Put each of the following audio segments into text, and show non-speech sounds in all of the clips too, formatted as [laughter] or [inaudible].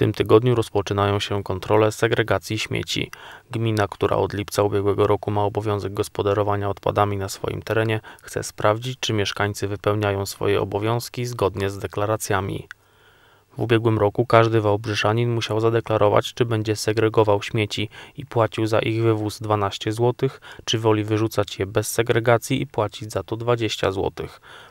tym tygodniu rozpoczynają się kontrole segregacji śmieci. Gmina, która od lipca ubiegłego roku ma obowiązek gospodarowania odpadami na swoim terenie, chce sprawdzić, czy mieszkańcy wypełniają swoje obowiązki zgodnie z deklaracjami. W ubiegłym roku każdy Wałbrzyszanin musiał zadeklarować, czy będzie segregował śmieci i płacił za ich wywóz 12 zł, czy woli wyrzucać je bez segregacji i płacić za to 20 zł.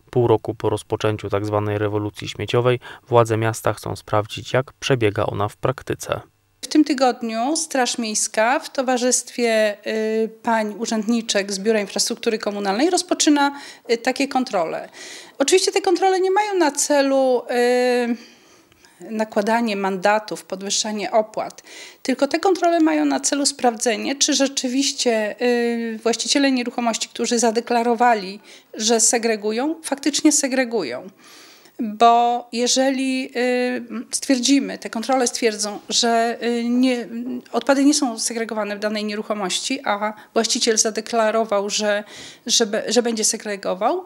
Pół roku po rozpoczęciu tzw. Tak rewolucji śmieciowej władze miasta chcą sprawdzić, jak przebiega ona w praktyce. W tym tygodniu Straż Miejska w towarzystwie y, pań urzędniczek z Biura Infrastruktury Komunalnej rozpoczyna y, takie kontrole. Oczywiście te kontrole nie mają na celu y, nakładanie mandatów, podwyższanie opłat, tylko te kontrole mają na celu sprawdzenie, czy rzeczywiście y, właściciele nieruchomości, którzy zadeklarowali, że segregują, faktycznie segregują bo jeżeli y, stwierdzimy, te kontrole stwierdzą, że y, nie, odpady nie są segregowane w danej nieruchomości, a właściciel zadeklarował, że, że, że będzie segregował,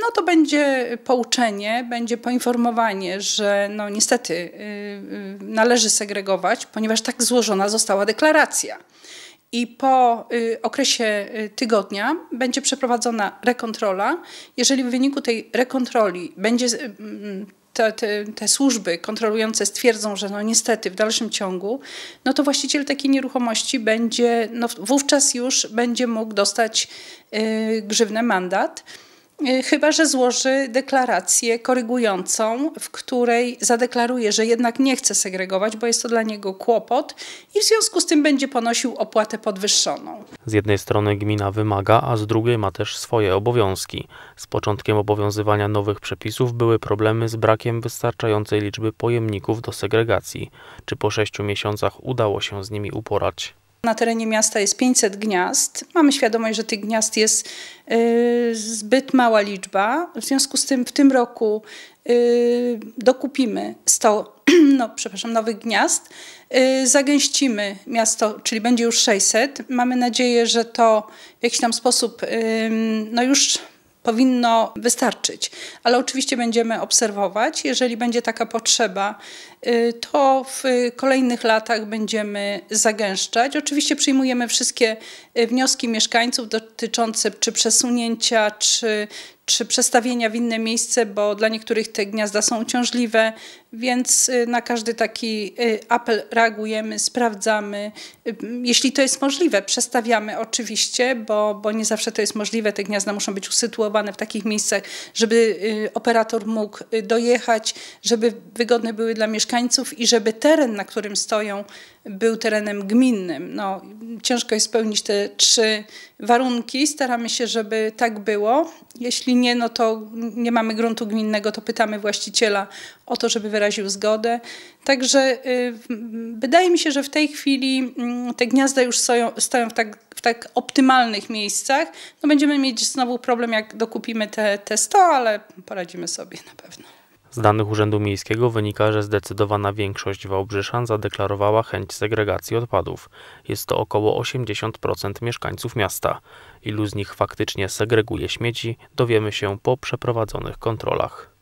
no to będzie pouczenie, będzie poinformowanie, że no niestety y, należy segregować, ponieważ tak złożona została deklaracja i po y, okresie y, tygodnia będzie przeprowadzona rekontrola. Jeżeli w wyniku tej rekontroli będzie mm, te, te, te, służby kontrolujące stwierdzą, że no niestety w dalszym ciągu, no to właściciel takiej nieruchomości będzie, no wówczas już będzie mógł dostać y, grzywnę mandat. Y, chyba, że złoży deklarację korygującą, w której zadeklaruje, że jednak nie chce segregować, bo jest to dla niego kłopot i w związku z tym będzie ponosił opłatę podwyższoną. Z jednej strony gmina wymaga, a z drugiej ma też swoje obowiązki. Z początkiem obowiązywania nowych przepisów były problemy z brakiem wystarczającej liczby pojemników do segregacji. Czy po sześciu miesiącach udało się z nimi uporać? Na terenie miasta jest 500 gniazd. Mamy świadomość, że tych gniazd jest y, zbyt mała liczba. W związku z tym w tym roku y, dokupimy 100 [clears throat] no, przepraszam, nowych gniazd. Y, zagęścimy miasto, czyli będzie już 600. Mamy nadzieję, że to w jakiś tam sposób no już powinno wystarczyć. Ale oczywiście będziemy obserwować. Jeżeli będzie taka potrzeba, y, to w kolejnych latach będziemy zagęszczać. Oczywiście przyjmujemy wszystkie y, wnioski mieszkańców dotyczące czy przesunięcia, czy, czy przestawienia w inne miejsce, bo dla niektórych te gniazda są uciążliwe, więc y, na każdy taki y, apel reagujemy, sprawdzamy. Y, jeśli to jest możliwe, przestawiamy oczywiście, bo, bo nie zawsze to jest możliwe. Te gniazda muszą być usytuowane w takich miejscach, żeby operator mógł dojechać, żeby wygodne były dla mieszkańców i żeby teren, na którym stoją, był terenem gminnym. No, ciężko jest spełnić te trzy warunki. Staramy się, żeby tak było. Jeśli nie, no to nie mamy gruntu gminnego, to pytamy właściciela o to, żeby wyraził zgodę. Także y, wydaje mi się, że w tej chwili y, te gniazda już stoją w, tak, w tak optymalnych miejscach. No będziemy mieć znowu problem, jak dokupimy te, te 100, ale poradzimy sobie na pewno. Z danych Urzędu Miejskiego wynika, że zdecydowana większość Wałbrzyszan zadeklarowała chęć segregacji odpadów. Jest to około 80% mieszkańców miasta. Ilu z nich faktycznie segreguje śmieci, dowiemy się po przeprowadzonych kontrolach.